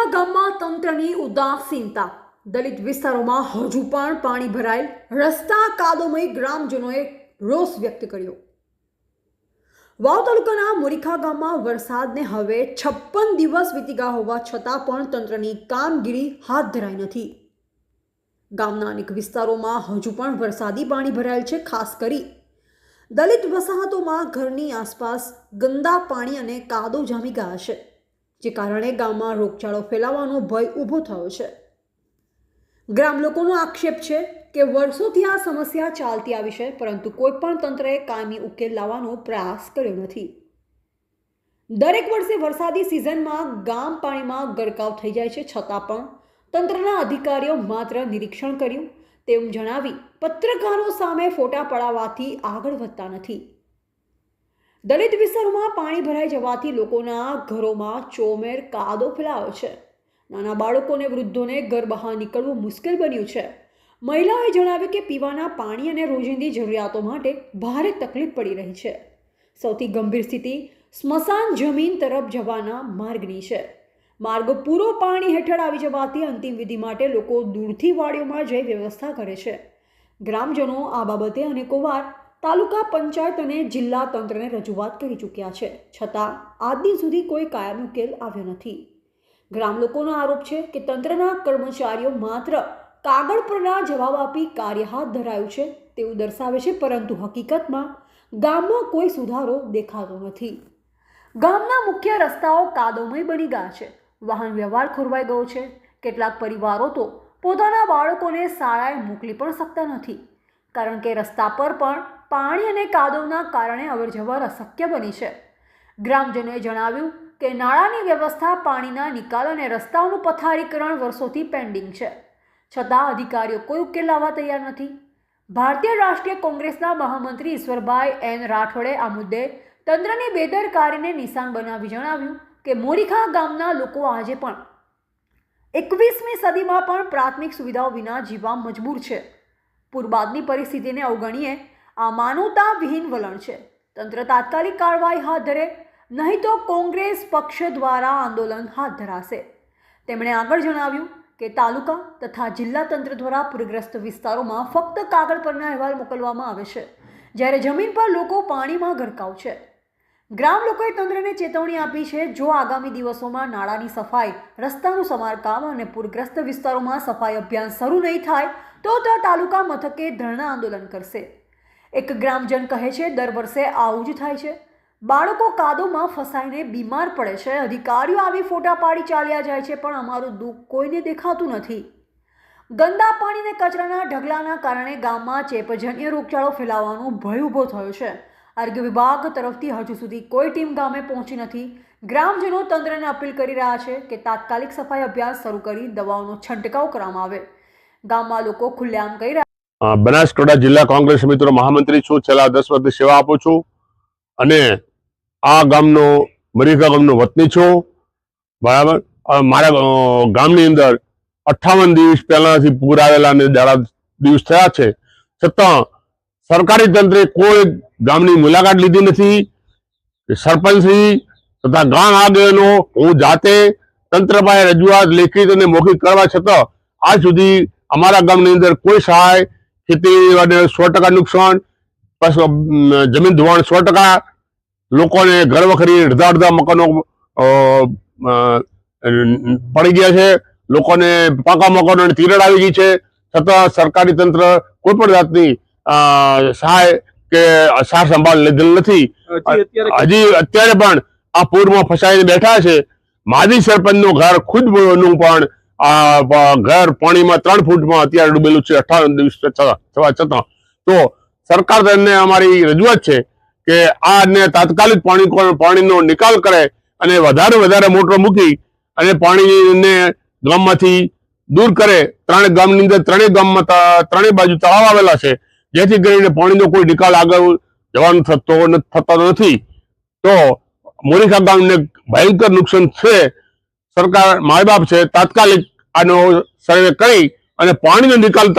મોરીખા ગામમાં તંત્રની ઉદાસીનતા. દલિત વિસ્તારોમાં હજુ પણ પાણી ભરાયેલ રસ્તા કાદોમય ગ્રામજનોએ રોષ વ્યક્ત કર્યો. વાવ તાલુકાના મોરીખા ગામમાં વરસાદને હવે છપ્પન દિવસ વીતી ગયા હોવા છતાં પણ તંત્રની કામગીરી હાથ ધરાઈ નથી. ગામના અનેક વિસ્તારોમાં હજુ પણ વરસાદી પાણી ભરાયેલ છે, ખાસ કરી દલિત વસાહતોમાં ઘરની આસપાસ ગંદા પાણી અને કાદો જામી ગયા છે. જે કારણે ગામમાં રોગચાળો ફેલાવાનો ભય ઊભો થયો છે. ગ્રામ લોકોનો આક્ષેપ છે કે વર્ષોથી આ સમસ્યા ચાલતી આવી છે, પરંતુ કોઈપણ તંત્રએ કાયમી ઉકેલ લાવવાનો પ્રયાસ કર્યો નથી. દરેક વર્ષે વરસાદી સિઝનમાં ગામ પાણીમાં ગરકાવ થઈ જાય છે, છતાં પણ તંત્રના અધિકારીઓ માત્ર નિરીક્ષણ કર્યું તેમ જણાવી પત્રકારો સામે ફોટા પડાવવાથી આગળ વધતા નથી. દલિત વિસ્તારોમાં પાણી ભરાઈ જવાથી લોકોના ઘરોમાં ચોમેર, કાદો ફેલાયો છે. નાના બાળકોને વૃદ્ધોને ઘર બહાર નીકળવું મુશ્કેલ બન્યું છે. મહિલાઓએ જણાવ્યું કે પીવાના પાણી અને રોજિંદી જરૂરિયાતો માટે ભારે તકલીફ પડી રહી છે. સૌથી ગંભીર સ્થિતિ સ્મશાન જમીન તરફ જવાના માર્ગની છે. માર્ગ પૂરો પાણી હેઠળ આવી જવાથી અંતિમ વિધિ માટે લોકો દૂરથી વાડીઓમાં જઈ વ્યવસ્થા કરે છે. ગ્રામજનો આ બાબતે અનેકો વાર તાલુકા પંચાયત અને જિલ્લા તંત્રને રજૂઆત કરી ચૂક્યા છે. છતાં આજ દિન સુધી કોઈ કાયમ ઉકેલ આવ્યો નથી. ગ્રામ લોકોનો આરોપ છે કે તંત્રના કર્મચારીઓ માત્ર કાગળ પરના જવાબ આપી કાર્ય હાથ ધરાયું છે તેવું દર્શાવે છે, પરંતુ હકીકતમાં ગામમાં કોઈ સુધારો દેખાતો નથી. ગામના મુખ્ય રસ્તાઓ કાદવમય બની ગયા છે. વાહન વ્યવહાર ખોરવાઈ ગયો છે. કેટલાક પરિવારો તો પોતાના બાળકોને શાળાએ મોકલી પણ શકતા નથી. કારણ કે રસ્તા પર પણ પાણી અને કાદવના કારણે અવરજવર અશક્ય બની છે. ગ્રામજનોએ જણાવ્યું કે નાળાની વ્યવસ્થા પાણીના નિકાલ અને રસ્તાઓનું પથારીકરણ વર્ષોથી પેન્ડિંગ છે. છતાં અધિકારીઓ કોઈ ઉકેલ લાવવા તૈયાર નથી. ભારતીય રાષ્ટ્રીય કોંગ્રેસના મહામંત્રી ઈશ્વરભાઈ એન રાઠોડે આ મુદ્દે તંત્રની બેદરકારીને નિશાન બનાવી જણાવ્યું કે મોરીખા ગામના લોકો આજે પણ એકવીસમી સદીમાં પણ પ્રાથમિક સુવિધાઓ વિના જીવવા મજબૂર છે. પૂરબાદની પરિસ્થિતિને અવગણીએ આ માનવતા વિહીન વલણ છે. તંત્ર તાત્કાલિક કાર્યવાહી હાથ ધરે, નહીં તો કોંગ્રેસ પક્ષ દ્વારા આંદોલન હાથ ધરાશે. તેમણે આગળ જણાવ્યું કે તાલુકા તથા જિલ્લા તંત્ર દ્વારા પૂરગ્રસ્ત વિસ્તારોમાં ફક્ત કાગળ પરના અહેવાલ મોકલવામાં આવે છે, જ્યારે જમીન પર લોકો પાણીમાં ગરકાવ છે. ગ્રામ લોકોએ તંત્રને ચેતવણી આપી છે, જો આગામી દિવસોમાં નાળાની સફાઈ, રસ્તાનું સમારકામ અને પૂરગ્રસ્ત વિસ્તારોમાં સફાઈ અભિયાન શરૂ નહીં થાય તો તાલુકા મથકે ધરણા આંદોલન કરશે. એક ગ્રામજન કહે છે, દર વર્ષે આવું જ થાય છે. બાળકો કાદોમાં ફસાઈને બીમાર પડે છે. અધિકારીઓ આવી ફોટા પાડી ચાલ્યા જાય છે, પણ અમારું દુઃખ કોઈને દેખાતું નથી. ગંદા પાણી અને કચરાના ઢગલાના કારણે ગામમાં ચેપજન્ય રોગચાળો ફેલાવાનો ભય ઊભો થયો છે. આરોગ્ય વિભાગ તરફથી હજુ સુધી કોઈ ટીમ ગામે પહોંચી નથી. ગ્રામજનો તંત્રને અપીલ કરી રહ્યા છે કે તાત્કાલિક સફાઈ અભિયાન શરૂ કરી દવાઓનો છંટકાવ કરવામાં આવે. ગામમાં લોકો ખુલ્લેઆમ કહી રહ્યા બનાસકાંઠા જિલ્લા કોંગ્રેસ સમિતિનો મહામંત્રી છું. છેલ્લા દસ વર્ષથી સેવા આપું છું. અને આ ગામનો, મરીખા ગામનો વતની છું. બરાબર? મારા ગામની અંદર અઠ્ઠાવન દિવસ પહેલાથી પૂર આવેલા અને દાડા દિવસ થયા છે. છતાં સરકારી તંત્રે કોઈ ગામની મુલાકાત લીધી નથી. સરપંચશ્રી તથા ગામ આગેવાનો, હું જાતે તંત્ર પાસે રજૂઆત લેખિત અને મૌખિક કરવા છતાં આજ સુધી અમારા ગામની અંદર કોઈ સહાય ખેતી સો ટકા નુકસાન પછી જમીન ધોવાણ સો ટકા લોકોને ઘર વખરી અડધા અડધા મકાનો પડી ગયા છે. લોકોને પાકા મકાનોને તિરડ આવી ગઈ છે. છતાં સરકારી તંત્ર કોઈ પણ જાતની સહાય કે સાર સંભાળ લીધેલ નથી. હજી અત્યારે પણ આ પૂરમાં ફસાઈને બેઠા છે. માજી સરપંચનું ઘર ખુદ પણ આ ઘર પાણીમાં ત્રણ ફૂટમાં અત્યારે ડૂબેલું છે, અઠાવન દિવસ થવા છતાં. તો સરકાર તેને અમારી રજૂઆત છે કે આને તાત્કાલિક પાણી પાણીનો નિકાલ કરે અને વધારે વધારે મોટરો મૂકી અને પાણીને ગામમાંથી દૂર કરે. ત્રણેય ગામની અંદર ત્રણેય ગામમાં ત્રણેય બાજુ તળાવ આવેલા છે. જેથી કરીને પાણીનો કોઈ નિકાલ આગળ જવાનું થતો થતો નથી. તો મોરીખા ગામને ભયંકર નુકસાન છે. સરકાર મા બાપ છે. તાત્કાલિક આનો સર્વે કરી અને પાણીનો નિકાલ